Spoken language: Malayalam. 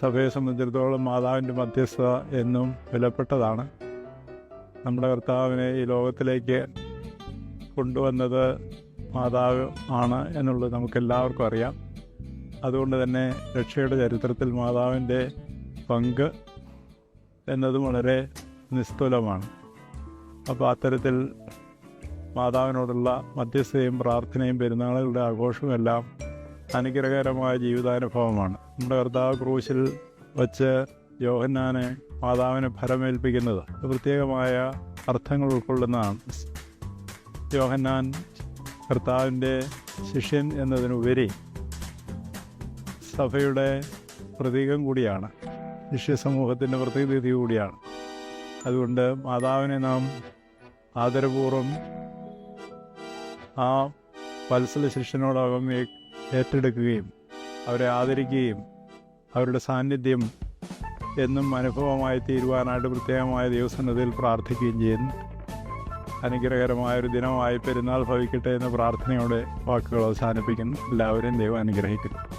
സഭയെ സംബന്ധിച്ചിടത്തോളം മാതാവിന്റെ മധ്യസ്ഥത എന്നും വിലപ്പെട്ടതാണ്. നമ്മുടെ കർത്താവിനെ ഈ ലോകത്തിലേക്ക് കൊണ്ടുവന്നത് മാതാവ് ആണ് എന്നുള്ളത് നമുക്കെല്ലാവർക്കും അറിയാം. അതുകൊണ്ട് തന്നെ രക്ഷയുടെ ചരിത്രത്തിൽ മാതാവിന്റെ പങ്ക് എന്നതും വളരെ നിസ്തുലമാണ്. അപ്പോൾ അത്തരത്തിൽ മാതാവിനോടുള്ള മധ്യസ്ഥയും പ്രാർത്ഥനയും പെരുന്നാളുകളുടെ ആഘോഷവും എല്ലാം അനുഗ്രഹകരമായ ജീവിതാനുഭവമാണ്. നമ്മുടെ കർത്താവ് ക്രൂശിൽ വച്ച് യോഹന്നാനെ മാതാവിനെ ഫലമേൽപ്പിക്കുന്നത് പ്രത്യേകമായ അർത്ഥങ്ങൾ ഉൾക്കൊള്ളുന്നതാണ്. യോഹന്നാൻ കർത്താവിന്റെ ശിഷ്യൻ എന്നതിനുപരി സഭയുടെ പ്രതീകം കൂടിയാണ്. ശിഷ്യ സമൂഹത്തിന്റെ പ്രതിനിധി കൂടിയാണ്. അതുകൊണ്ട് മാതാവിനെ നാം ആദരപൂർവം ആ വത്സല ശിഷ്യനോടകം ഏറ്റെടുക്കുകയും അവരെ ആദരിക്കുകയും അവരുടെ സാന്നിധ്യം എന്നും അനുഭവമായി തീരുവാനായിട്ട് പ്രത്യേകമായ ദൈവസന്നതിയിൽ പ്രാർത്ഥിക്കുകയും ചെയ്യുന്നു. അനുഗ്രഹകരമായൊരു ദിനമായി പെരുന്നാൾ ഭവിക്കട്ടെ എന്ന പ്രാർത്ഥനയോടെ വാക്കുകൾ അവസാനിപ്പിക്കുന്നു. എല്ലാവരെയും ദൈവം അനുഗ്രഹിക്കുന്നു